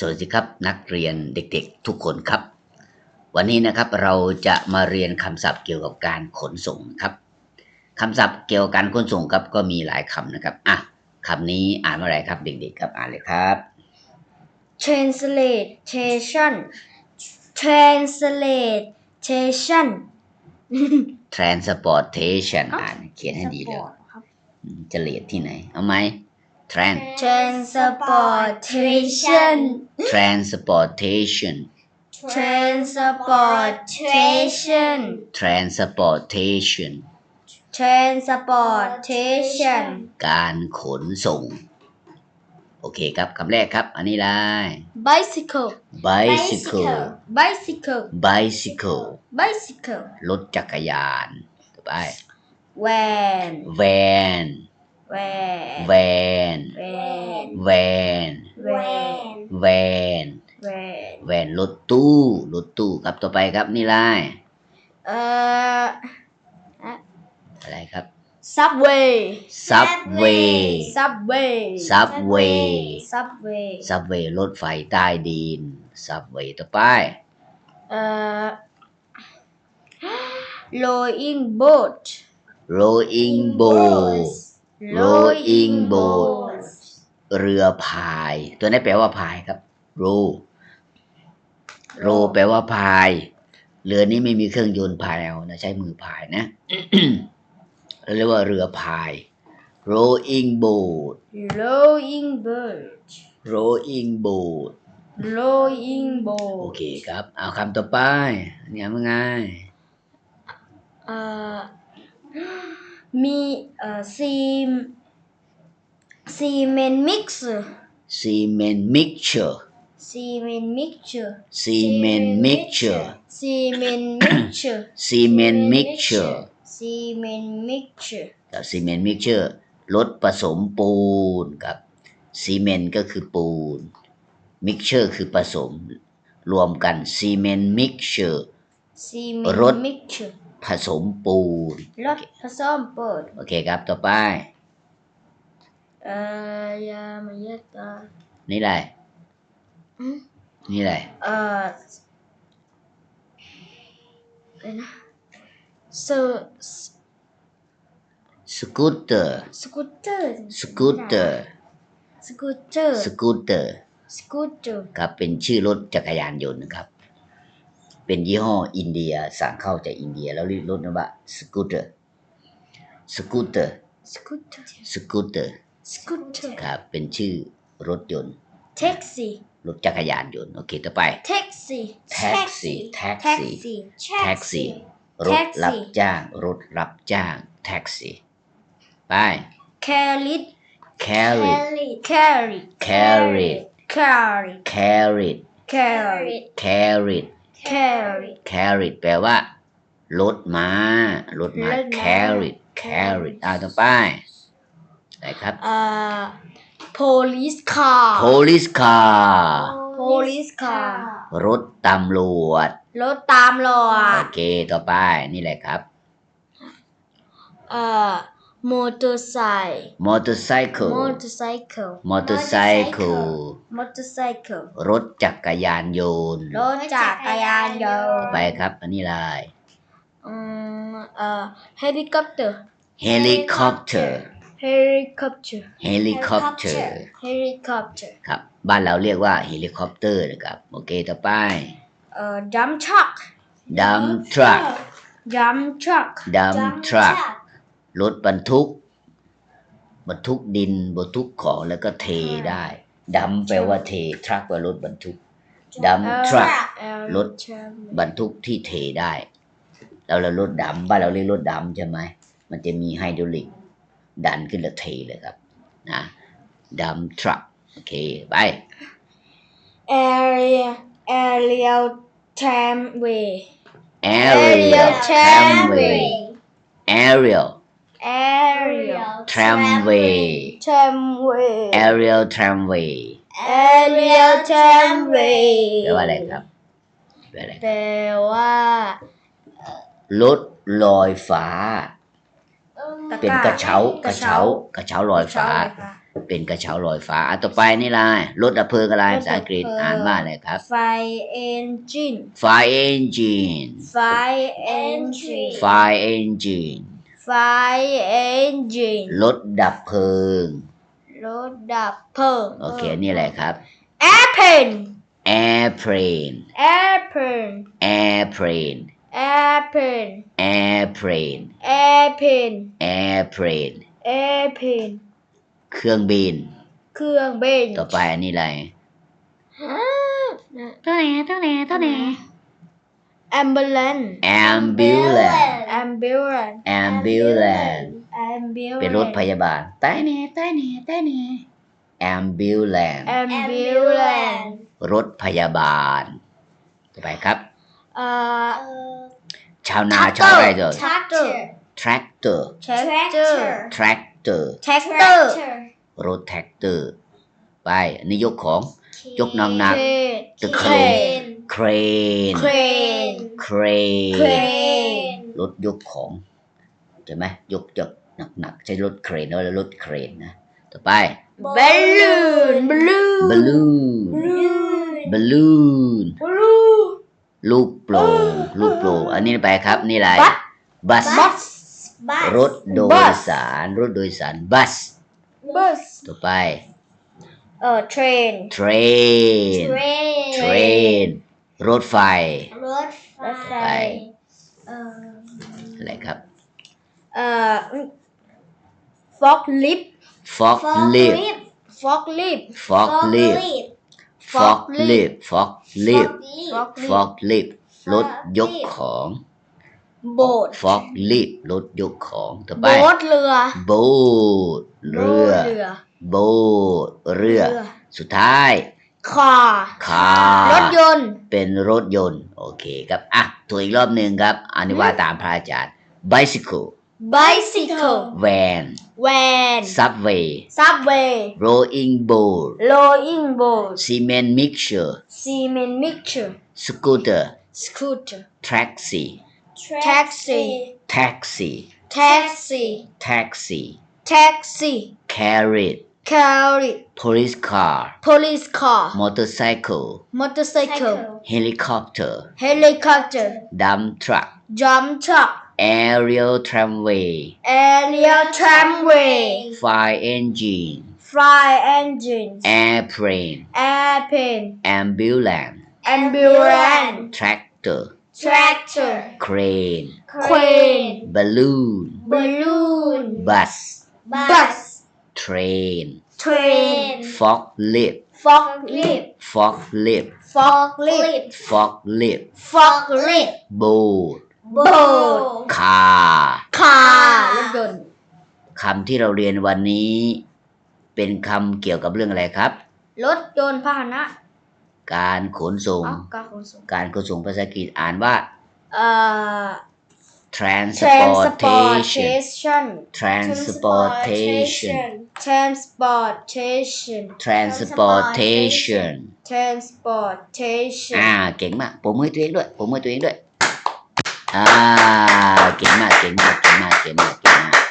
สวัสดีครับนักเรียนเด็กๆทุกคนครับ วันนี้นะครับเราจะมาเรียนคำศัพท์เกี่ยวกับการขนส่งครับคำศัพท์เกี่ยวกับการขนส่งครับก็มีหลายคำนะครับอะคำนี้อ่านว่าอะไรครับเด็กๆครับอ่านเลยครับ translation translation transportation อ่านเขียนให้ดีเลยครับอืมจะเลียดที่ไหน เอาไหม trans transportation transportation transportation transportation transportation การขนส่ง โอเคครับคำแรกครับ อันนี้ได้ bicycle bicycle bicycle bicycle bicycle รถจักรยานต่อไป van van van van van van van van van van รถตู้รถตู้ครับต่อไปครับนี่ได้เอ่ออะไรครับ subway subway subway subway subway subway รถไฟใต้ดิน subway ต่อไปเอ่อ rowing boat rowing boat rowing boat เรือพาย ตัวนี้แปลว่าพายครับ row row แปลว่าพาย เรือนี้ไม่มีเครื่องยนต์พายเอานะใช้มือพายนะเราเรียกว่าเรือพาย rowing boat rowing boat rowing boat rowing โอ boat เคครับ เอาคำต่อไปอันนี้มันง่าย เอ่อมีเอ่อ cem cement mixer cement mixture cement mixture cement mixture cement mixture cement mixture cement mixture กับ cement mixture รถผสมปูนกับ cement ก็คือปูน mixture คือผสม รวมกัน cement mixture cement รถ mixture ผสมปูนรถผสมเปิดโอเคครับต่อไป เอ่อยามาเยตานี่อะไรอืมนี่อะไรเอ่ออะไรนะสสกูตเตอร์สกูตเตอร์สกูตเตอร์สกูตเตอร์สกูตเตอร์สกูตเตอร์ครับเป็นชื่อรถจักรยานยนต์นะครับ เป็นยี่ห้ออินเดียสั่งเข้าจากอินเดีย แล้วเรียกรถนั้นว่าสกูตเตอร์สกูตเตอร์สกูตเตอร์สกูตเตอร์สกูตเตอร์ครับเป็นชื่อรถยนต์แท็กซี่รถจักรยานยนต์โอเคต่อไปแท็กซี่แท็กซี่แท็กแท็กซี่ซี่แท็กซี่รแท็ถกซี่รับจ้างรถรับจ้างแท็กซี่ไปแคริด carry แคริด carry แคริด carry แคริด carry แคริด carry แปลว่ารถม้ารถม้ารถม้า carry carry อ่าต่อไปอะไรครับ เอ่อ police car police car police car รถตำรวจ รถตามรอโอเค ต่อไปนี่แหละครับ เอ่อ motorcycle motorcycle motorcycle motorcycle motorcycle รถจักรยานยนต์ รถจักรยานยนต่อต์ไปครับ อันนี้อะไรอืมเอ่อ helicopter helicopter helicopter helicopter helicopter ครับ บ้านเราเรียกว่าเฮลิคอปเตอร์นะครับ โอเค ต่อไป เอ่อ dump truck dump truck dump truck dump truck รถบรรทุก บรรทุกดินบรรทุกของแล้วก็เทได้ดัมแปลว่าเททรัคแปลว่ารถบรรทุก dump เอ่อ truck เอ่อรถบรรทุกที่เทได้เราเรารถดำบ้านเราเรียกรถดำใช่ไหมมันจะมีไฮดรอลิก ดันขึ้นแล้วเทเลยครับนะดัมทรัคโอเคไป area aerial tramway aerial tramway aerial aerial tramway tramway aerial tramway aerial tramway แปลว่าอะไรครับแปลอะไรแปลว่ารถลอยฟ้า เป็นกระเช้ากระเช้ากระเช้าลอยฟ้า เป็นกระเช้าลอยฟ้าอะต่อไปนี่อะไรรถดับเพลิงอะไรภาษาอังกฤษอ่านว่าอะไรครับ fire engine fire engine fire engine fire engine fire engine รถดับเพลิง รถดับเพลิงโอเค นี่อะไรครับ airplane airplane airplane airplane airplane airplane airplane airplane airplane เครื่องบิน เครื่องบิน ต่อไปอันนี้อะไรตัวไหนตัวไหนตัวไหน ambulance ambulance ambulance ambulance ambulance เป็นรถพยาบาลใต้เน่ใต้เน่ใต้เน่ ambulance ambulance รถพยาบาลต่อไปครับ เอ่อชาวนาชาวไร่เดอ tractor tractor tractor tractor tractor รถ tractor ไปอันนี้ยกของ ยกน้ำหนัก crane ตึก crane crane crane crane crane รถยกของใช่ไหมยกยกหนักหนักๆ ใช้รถเครนแล้วรถเครนนะ ต่อไป balloon balloon balloon balloon ลูกโป่งลูกโป่งอันนี้ไปครับ นี่อะไร Bus bus bus รถโดยสาร รถโดยสาร bus bus ต่อไป เอ่อ train train train train รถไฟ รถรถไฟ ไฟอะไรครับ เอ่อฟอกลิฟฟอกลิฟฟอกลิฟฟอกลิฟฟอกลิฟฟอกลิฟฟอกลิฟรถยกของ โบดฟอกลิฟรถยกของต่อไป โบสถเรือ โบดเรือโบดเรือ สุดท้าย car car รถยนต์ เป็นรถยนต์ โอเคครับ อะตัวอีกรอบหนึ่งครับ อันนี้ว่าตามพระอาจารย์ bicycle bicycle van van subway subway rolling boat rowing boat cement mixture cement mixture scooter scooter taxi taxi taxi taxi taxi taxi carriage carry. Police car. Police car. Motorcycle. Motorcycle. Helicopter. Helicopter. Dump truck. Jump truck. Aerial tramway. Aerial tramway. Fire engine. Fire engine. Airplane. Airplane. Ambulance. Ambulance. Tractor. Tractor. Crane. Crane. Balloon. Balloon. Bus. Bus train train forklift forklift forklift forklift forklift forklift boat boat car คารถยนต์คำที่เราเรียนวันนี้ เป็นคำเกี่ยวกับเรื่องอะไรครับ รถยนต์พาหนะ การขนส่งเอ้าการขนส่ง การขนส่งภาษาอังกฤษอ่านว่า เอ่อ transportation. Transportation. Transportation. Transportation. Transportation. À kính mặt 40 tuyến rồi 40 tuyến rồi à kính mặt kính mà kính mà kính mà kính mà